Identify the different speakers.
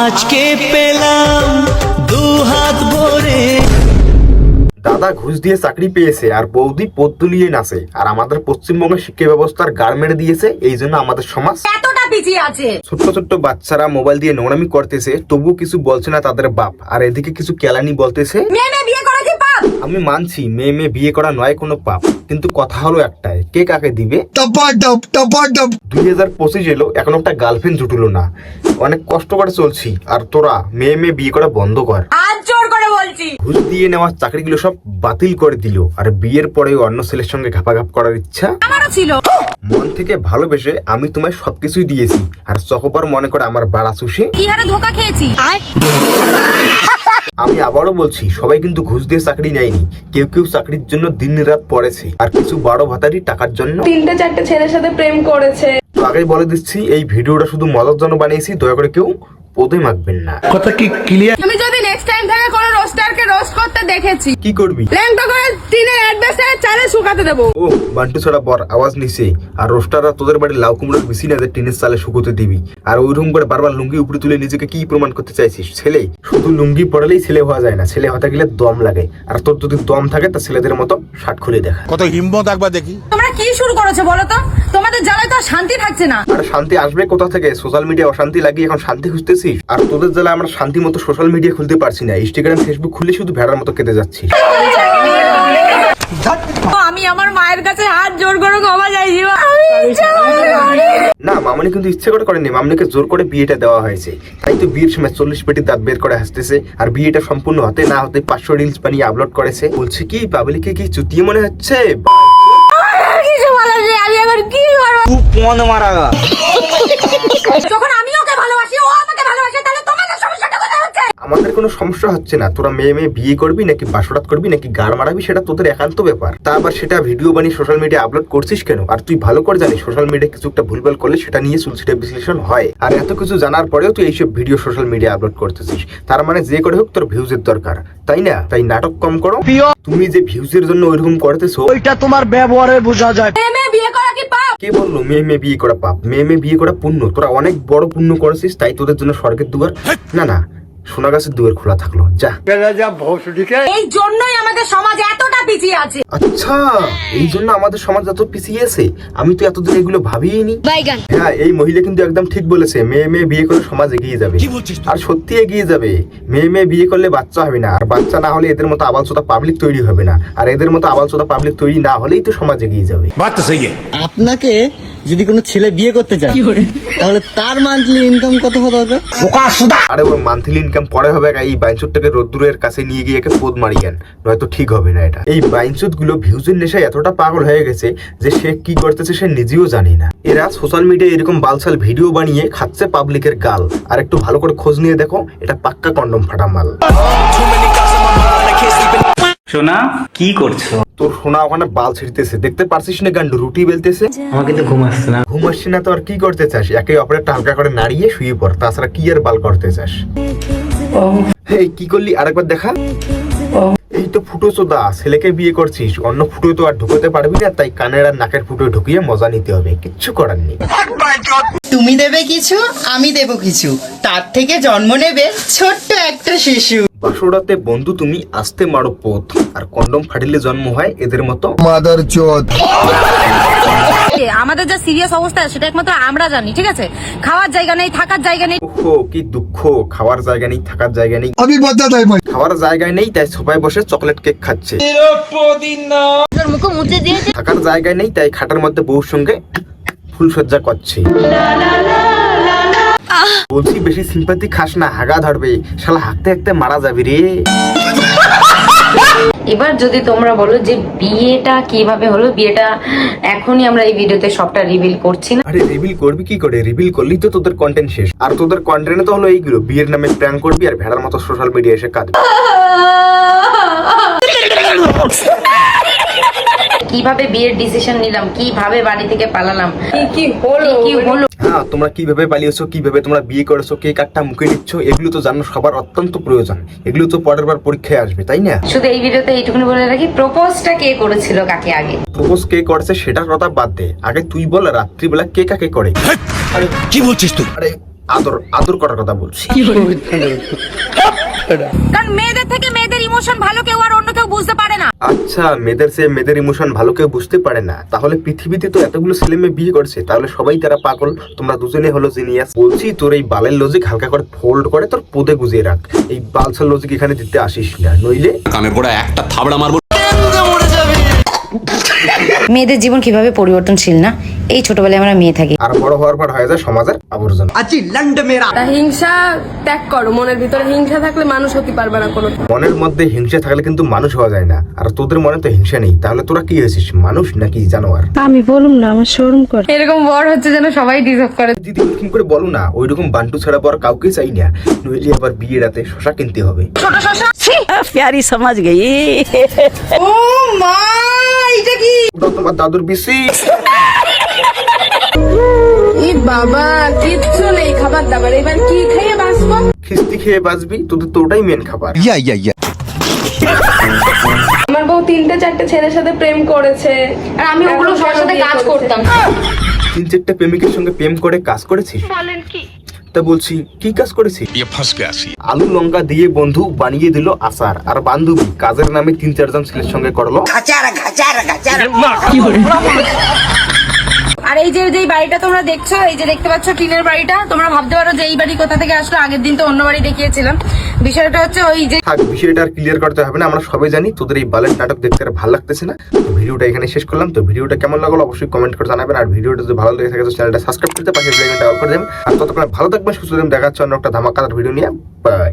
Speaker 1: আজকে পেলাম দু হাত ভরে।
Speaker 2: দাদা ঘুষ দিয়ে চাকরি পেয়েছে আর বৌদি পদ তুলিয়ে নাচে। আর আমাদের পশ্চিমবঙ্গের শিক্ষা ব্যবস্থার গার্মেন্ট মেরে দিয়েছে এই জন্য আমাদের সমাজ
Speaker 3: পিছিয়ে আছে।
Speaker 2: ছোট্ট ছোট্ট বাচ্চারা মোবাইল দিয়ে নোংরামি করতেছে তবু কিছু বলছে না তাদের বাপ। আর এদিকে কিছু কেলানি বলতেছে
Speaker 3: মেয়ে মেয়ে বিয়ে করা কি পাপ
Speaker 2: আমি মানছি মেয়ে মেয়ে বিয়ে করা নয় কোনো পাপ কিন্তু কথা হলো একটাই কে কাকে দিবে? দুই হাজার পঁচিশ এলো এখন একটা গার্লফ্রেন্ড জুটলো না। অনেক কষ্ট করে চলছি আর তোরা মেয়ে মেয়ে বিয়ে করা বন্ধ কর।
Speaker 3: আজ জোর করে বলছি।
Speaker 2: ঘুষ দিয়ে নেওয়া চাকরিগুলো সব বাতিল করে দিল আর বিয়ের পরে অন্য ছেলের সঙ্গে ঘাপাঘাপ করার ইচ্ছা?
Speaker 3: আমারও ছিল।
Speaker 2: মন থেকে ভালোবেসে আমি তোমায় সবকিছুই দিয়েছি। আর চকোপার মনে করে আমার বাড়া চুষে
Speaker 3: ধোকা খেয়েছি?
Speaker 2: আমি আবারও বলছি সবাই কিন্তু ঘুষ দিয়ে চাকরি নেয়নি। কেউ কেউ চাকরির জন্য দিন রাত পড়েছে। আর কিছু বড় ভাতারি টাকার জন্য।
Speaker 4: তিনটে চারটে ছেলের সাথে প্রেম করেছে।
Speaker 2: তো আগেই বলে দিচ্ছি এই ভিডিওটা শুধু মজার জন্য বানিয়েছি। দয়া করে কেউ পদে মাখবেন না।
Speaker 3: তুমি যদি নেক্সট টাইম থেকে কোনো রোস্টারকে রোস্ট করতে দেখেছি।
Speaker 2: কি করবি?
Speaker 3: ল্যাংটা করে টিনের চালে শুকাতে দেবো।
Speaker 2: ও বান্টু ছাড়া বর আওয়াজ নিছে। আর রোস্টাররা তোদের বাড়ি লাউ কুমড়োর বেশি না টিনের চালে শুকোতে দিবি। আর ওইরকম করে বারবার লুঙ্গি উপরে তুলে নিজেকে কি প্রমাণ করতে চাইছিস? ছেলে? শুধু লুঙ্গি পড়ালেই ছেলে হওয়া যায় না। ছেলে হতে গেলে দম লাগে। আর তোর যদি দম থাকে তা ছেলেদের মতো শার্ট খুলে দেখা।
Speaker 5: কত হিম্মত একবার দেখি।
Speaker 3: তোমরা কি শুরু করেছ বলো তো? তোমাদের জ্বালায় তো শান্তি থাকছে না।
Speaker 2: আর শান্তি আসবে কোথা থেকে? সোশ্যাল মিডিয়া অশান্তি লাগিয়ে এখন শান্তি খুঁজতেছিস? আর তোদের জ্বালা আমরা শান্তি মতো সোশ্যাল মিডিয়া খুলতে পারছি না। ইনস্টাগ্রাম ফেসবুক খুলে শুধু ভেড়ার মতো কেটে যাচ্ছি।
Speaker 3: তো আমি আমার মায়ের কাছে হাত জোর করে ক্ষমা চাইছি মা। আমি ইচ্ছা করে করিনি।
Speaker 2: না মামনি কিন্তু ইচ্ছে করে করেনি। মামনিকে জোর করে বিয়েটা দেওয়া হয়েছে। তাই তো বিয়ের সময় চল্লিশ পেটি দাঁত বের করে হাসতেছে। আর বিয়েটা সম্পূর্ণ হতে না হতে পাঁচশো রিলস বানিয়ে আপলোড করেছে। বলছে কি পাবলিকে কি চুতিয়ে মনে হচ্ছে?
Speaker 3: আর কিছু বলার নেই, আমি এখন কি করব? যখন আমি ওকে ভালোবাসি ও আমাকে ভালোবাসে তাহলে তোমাদের সমস্যাটা কোথায় হচ্ছে
Speaker 2: আমাদের কোনো সমস্যা হচ্ছে না। তোরা মেয়ে মেয়ে বিয়ে করবি নাকি বাসরাত করবি নাকি গাড় মারাবি সেটা তোদের একান্ত ব্যাপার। তা আবার সেটা ভিডিও বানিয়ে সোশ্যাল মিডিয়া আপলোড করছিস কেন? আর তুই ভালো করে জানিস সোশ্যাল মিডিয়া কিছু একটা ভুলভাল করলে সেটা নিয়ে সুলসিটা বিশ্লেষণ হয়। আর এত কিছু জানার পরেও তুই এইসব ভিডিও সোশ্যাল মিডিয়া আপলোড করতেছিস। তার মানে যে করে হোক তোর ভিউজের দরকার। তাই না? তাই নাটক কম করো। তুমি যে ভিউজের জন্য ওইরকম করতেছো
Speaker 1: ওইটা তোমার ব্যবহারে বোঝা যায়।
Speaker 3: বিয়ে করা কি পাপ?
Speaker 2: কে বলল মেয়ে মেয়ে বিয়ে করা পাপ? মেয়ে মেয়ে বিয়ে করা পুণ্য। তোরা অনেক বড় পুণ্য করেছিস তাই তোদের জন্য স্বর্গের দুয়ার না না। সোনা গাছের দুয়ার খোলা থাকল। যা।
Speaker 3: এই জন্যই আমাদের সমাজ এতটা পিছিয়ে আছে।
Speaker 2: আচ্ছা এই জন্য আমাদের সমাজ এত পিছিয়ে আছে? আমি তো এতদিন এগুলো ভাবিনি হ্যাঁ এই মহিলা কিন্তু একদম ঠিক বলেছে মেয়ে মেয়ে বিয়ে করলে সমাজ এগিয়ে যাবে। আর সত্যি এগিয়ে যাবে মেয়ে মেয়ে বিয়ে করলে বাচ্চা হবে না। আর বাচ্চা না হলে এদের মতো আবালচোদা পাবলিক তৈরি হবে না। আর এদের মতো আবালচোদা পাবলিক তৈরি না হলেই তো সমাজ এগিয়ে যাবে।
Speaker 1: আপনাকে যদি কোনো ছেলে বিয়ে করতে চায় তাহলে তার মান্থলি ইনকাম কত হতে হবে?
Speaker 2: আরে ওর মান্থলি ইনকাম পরে হবে এই বাইনচুটটাকে রোদ্দুরের কাছে নিয়ে গিয়ে একে পোদ মারিয়েন। নয়তো ঠিক হবে না এটা। এই বাইনচুটগুলো ভিউজের নেশায় এতটা পাগল হয়ে গেছে যে সে কি করতেছে সে নিজেও জানে না। এরা সোশ্যাল মিডিয়ায় এরকম বালসাল ভিডিও বানিয়ে খাচ্ছে পাবলিকের গাল। আর একটু ভালো করে খোঁজ নিয়ে দেখো এটা পাক্কা কন্ডম ফাটা মাল
Speaker 6: সোনা কি করছ?
Speaker 2: তোর সোনা ওখানে বাল ছিড়তেছে। দেখতে পারছিস না গান্ডু রুটি বেলতেছে?
Speaker 6: আমার কিন্তু ঘুম আসছে না।
Speaker 2: ঘুম আসছে না তো আর কি করতে চাস? একে অপরেরটা হালকা করে নাড়িয়ে শুয়ে পড়। তাছাড়া কি আর বাল করতে চাস? এই কি করলি? আরেকবার দেখা। এই তো ফুটো চোদা ছেলেকে বিয়ে করছিস। অন্য ফুটো তো আর ঢুকতে পারবি না তাই কানের আর নাকের ফুটো ঢুকিয়ে মজা নিতে হবে। কিচ্ছু করার নেই।
Speaker 7: তুমি দেবে কিছু আমি দেব কিছু। তার থেকে জন্ম নেবে ছোট্ট একটা শিশু।
Speaker 2: বাসরাতে বন্ধু তুমি আসতে মারো পথ। আর কন্ডম ফাটিলে জন্ম হয় এদের মতো। মাদার চোদ।
Speaker 3: আমাদের যা সিরিয়াস অবস্থা সেটা একমাত্র আমরা জানি ঠিক আছে? খাওয়ার জায়গা নেই থাকার জায়গা নেই।
Speaker 2: ওহো কি দুঃখ? খাওয়ার জায়গা নেই থাকার জায়গা নেই। আমি বদলা তাই ভাই খাওয়ার জায়গায় নেই তাই সবাই বসে চকলেট কেক খাচ্ছে।
Speaker 3: তোর মুখে মুছে দিয়েছে
Speaker 2: থাকার জায়গায় নেই তাই খাটের মধ্যে বউর সঙ্গে ফুলসজ্জা করছে। বলছি বেশি সিম্পাতি খাস না হাগা ধরবে। শালা হাঁকতে হাঁকতে মারা যাবি রে।
Speaker 8: এবার যদি তোমরা বলো যে বিয়েটা কীভাবে হলো বিয়েটা এখনই আমরা এই ভিডিওতে সবটা রিভিল করছি না।
Speaker 2: আরে রিভিল করবি কি করে? রিভিল করলি তো তোদের কন্টেন্ট শেষ। আর তোদের কন্টেন্টে তো হলো এইগুলো বিয়ের নামে প্র্যাঙ্ক করবি আর ভেড়ার মতো সোশ্যাল মিডিয়া এসে কাঁদবি।
Speaker 8: কীভাবে বিয়ের ডিসিশন নিলাম? কীভাবে বাড়ি থেকে পালালাম?
Speaker 4: কি কি হলো?
Speaker 8: কি হলো?
Speaker 2: হ্যাঁ তোমরা কীভাবে পালিয়েছো কীভাবে তোমরা বিয়ে করেছ কে কাঠটা মুখে নিচ্ছ এগুলো তো জানো সবার অত্যন্ত প্রয়োজন। এগুলো তো পরের বার পরীক্ষায় আসবে তাই না?
Speaker 8: শুধু এই ভিডিওতে এইটুকুনি বলে রাখি প্রপোজটা কে করেছিল কাকে আগে?
Speaker 2: প্রপোজ কে করেছে সেটার কথা বাদ দে। আগে তুই বল রাত্রিবেলা কে কাকে করে? আরে
Speaker 5: কি বলছিস তুই?
Speaker 2: আরে আদর আদর করার কথা বলছি।
Speaker 3: কারণ মেয়েদের থেকে মেয়েদের ইমোশন ভালো কেউ আর অন্য কেউ বুঝতে পারে না।
Speaker 2: আচ্ছা মেয়েদের সে মেয়েদের ইমোশন ভালো কেউ বুঝতে পারে না। তাহলে পৃথিবীতে তো এতগুলো ছেলে মেয়ে বিয়ে করছে তাহলে সবাই তারা পাগল। তোমরা দুজনে হলো জিনিয়াস বলছি তোর এই বালের লজিক হালকা করে ফোল্ড করে তোর পোদে গুজিয়ে রাখ। এই বালসার লজিক এখানে দিতে আসিস না নইলে
Speaker 5: কানে পড়া একটা থাবড়া মারবো।
Speaker 8: মেয়েদের জীবন কীভাবে পরিবর্তনশীল না? এই ছোটবেলায় আমরা মেয়ে থাকি।
Speaker 2: আর বড় হওয়ার পর হয়ে যায় সমাজের আবর্জনা।
Speaker 4: আজি ল্যান্ড মেরা তা হিংসা ত্যাগ করো মনের ভিতরে হিংসা থাকলে মানুষ হতে পারবে না কোনো।
Speaker 2: মনের মধ্যে হিংসা থাকলে কিন্তু মানুষ হওয়া যায় না। আর তোদের মনে তো হিংসা নেই তাহলে তোরা কি হয়েছিস? মানুষ নাকি জানোয়ার?
Speaker 4: আমি বলুম না আমার শরম করে।
Speaker 8: এরকম বড় হচ্ছে যেন সবাই ডিজার্ভ করে।
Speaker 2: দিদি কি করে বলু না ওই রকম বান্টু ছাড়া পর কাউকে চাই না। নইলে আবার বিয়ে রাতে শশা কিনতে হবে।
Speaker 9: ছোট শশা! প্যারি সমাজ গেই।
Speaker 3: ও মা এটা কি?
Speaker 2: তোমার দাদুর বিসি।
Speaker 4: ই বাবা কিচ্ছু নেই খাবার দাবার। এবার কি খেয়ে বাঁচবো?
Speaker 2: খিস্তি খেয়ে বাঁচবি তোদের তো ওটাই মেন খাবার।
Speaker 4: আমার বউ তিনটে চারটে ছেলের সাথে প্রেম করেছে।
Speaker 8: আর আমি ওগুলো সবার সাথে কাজ করতাম।
Speaker 2: তিন চারটা প্রেমিকের সঙ্গে প্রেম করে কাজ করেছিস? বলেন কি? তা বলছি কি কাজ করেছিস? আলু লঙ্কা দিয়ে বন্ধু বানিয়ে দিল আচার। আর বান্ধবী কাজের নামে তিন চারজন ছেলের সঙ্গে করল।
Speaker 3: আর এই যে যেই বাড়িটা তোমরা দেখছ এই যে দেখতে পাচ্ছ টিনের বাড়িটা তোমরা ভাবতে পারো যে এই বাড়ি কোথা থেকে আসলো আগের দিন তো অন্য বাড়ি দেখিয়েছিলাম। বিষয়টা হচ্ছে ওই যে
Speaker 2: বিষয়টা আর ক্লিয়ার করতে হবে না আমরা সবাই জানি তোদের এই বালের নাটক দেখতে আর ভালো লাগতেছে না। তো ভিডিওটা এখানে শেষ করলাম তো ভিডিওটা কেমন লাগল অবশ্যই কমেন্ট করে জানাবেন আর ভিডিওটা যদি ভালো লেগে থাকে তো চ্যানেলটা সাবস্ক্রাইব করতে পাশে বেল অল করে দেবেন। আর ততক্ষণ ভালো থাকবেন সুস্থ থাকবেন দেখা হচ্ছে অন্য একটা ধামাকাদার ভিডিও নিয়ে। বাই